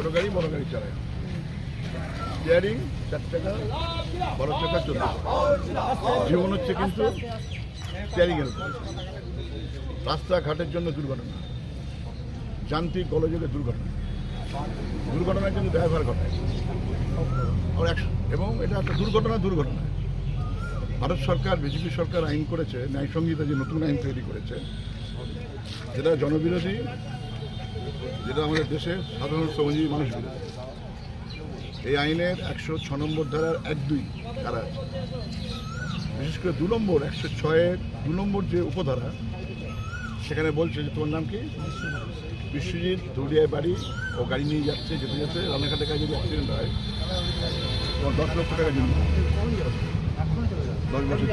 ছোট গাড়ি, বড় গাড়ি চালায়। স্টিয়ারিং চার চাকা বড় চাকা, চোদ্দ জীবন হচ্ছে কিন্তু স্টিয়ারিংয়ের রাস্তাঘাটের জন্য দুর্ঘটনা। যান্ত্রিক গোলযোগে দুর্ঘটনা। দুর্ঘটনা কিন্তু ড্রাইভার ঘটায়। এবং এটা একটা দুর্ঘটনা দুর্ঘটনা। ভারত সরকার, বিজেপি সরকার আইন করেছে ন্যায় সংহিতা যে নতুন আইন তৈরি করেছে, যেটা জনবিরোধী যেটা আমাদের দেশে সাধারণ শ্রমজীবী মানুষ এই আইনের একশো ছ নম্বর ধারার এক দুই ধারা আছে। বিশেষ করে দু নম্বর একশো ছয়ের দু নম্বর যে উপধারা সেখানে বলছে যে তোমার নাম কি? বিশ্বজিৎ দৌড়িয়ায় বাড়ি ও গাড়ি নিয়ে যাচ্ছে যেতে যেতে রান্নাঘাটে কাজে যদি অ্যাক্সিডেন্ট হয় তোমার দশ লক্ষ টাকা জন্য। দশ বছর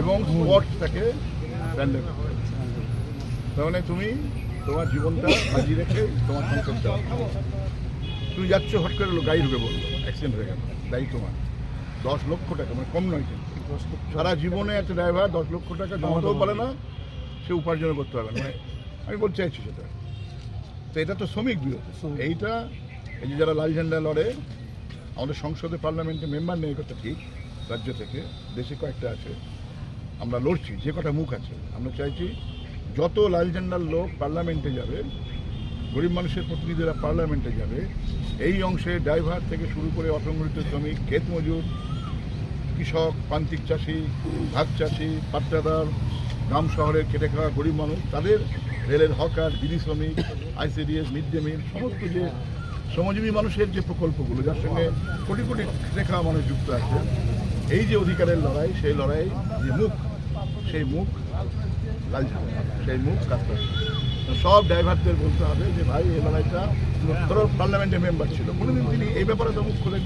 এবং স্পট তাকে মানে তুমি তোমার জীবনটা বাজি রেখে তোমার সংসারটা তুমি যাচ্ছ হট করে গাড়ি ঢুকে বলল অ্যাক্সিডেন্ট হয়ে গেল দায়ী তোমার। দশ লক্ষ টাকা মানে কম নয় কিন্তু। সারা জীবনে একটা ড্রাইভার দশ লক্ষ টাকা জমাতেও পারে না সে উপার্জন করতে পারবে না। মানে আমি বলতে চাইছি সেটা। তো এটা তো শ্রমিক বিরোধী। এইটা এই যে যারা লাল ঝান্ডা লড়ে আমাদের সংসদে পার্লামেন্টে মেম্বার নেই কথা ঠিক রাজ্য থেকে দেশে কয়েকটা আছে। আমরা লড়ছি যে কটা মুখ আছে। আমরা চাইছি যত লাল ঝান্ডার লোক পার্লামেন্টে যাবে, গরিব মানুষের প্রতিনিধিরা পার্লামেন্টে যাবে, এই অংশে ড্রাইভার থেকে শুরু করে অসংগঠিত শ্রমিক, ক্ষেত মজুর, কৃষক, প্রান্তিক চাষি, ভাগ চাষি পাট্টাদার গ্রাম শহরে খেটে খাওয়া গরিব মানুষ, তাদের রেলের হকার বিড়ি শ্রমিক, আইসিডিএস, মিড ডে মিল, সমস্ত যে শ্রমজীবী মানুষের যে প্রকল্পগুলো, যার সঙ্গে কোটি কোটি খেটে খাওয়া মানুষ যুক্ত আছে, এই যে অধিকারের লড়াই, সেই লড়াই যে মুখ, সেই মুখ লাল সেই মুখ কাজ করছে সব ড্রাইভারদের বলতে হবে যে ভাই এই লড়াইটা ধরো পার্লামেন্টের মেম্বার ছিল। কোনোদিন তিনি এই ব্যাপারে তো মুখ খোলেন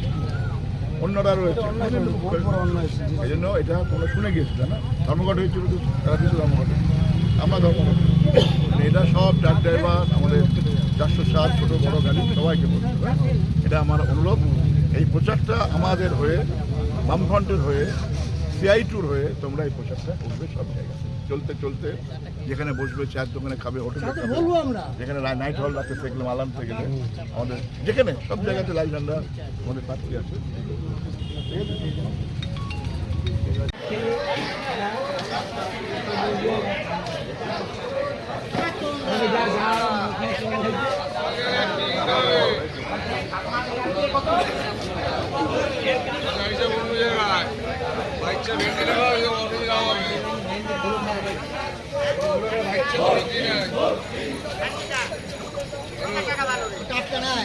অন্যরা রয়েছে। এই জন্য এটা তোমরা শুনে গিয়েছিলে না? ধর্মঘট হয়েছিল তারা কিছু ধর্মঘট আমরা ধর্মঘট মানে এটা সব ট্রাক ড্রাইভার আমাদের চারশো সাত ছোটো বড়ো গাড়ি সবাইকে বলতে এটা আমার অনুরোধ। এই প্রচারটা আমাদের হয়ে বামফ্রন্টের হয়ে সিআই টুর হয়ে তোমরা এই প্রচারটা করবে সব জায়গায়। চলতে চলতে যেখানে বসবে চায়ের দোকানে খাবে হোটেলে খাবে যেখানে নাইট হল রাতে থেকে আলাম থেকে আমাদের যেখানে সব জায়গাতে লাল ঝান্ডা আমাদের প্রার্থী আছে। বাইকটা ভেঙে দেওয়া টাটকা নাই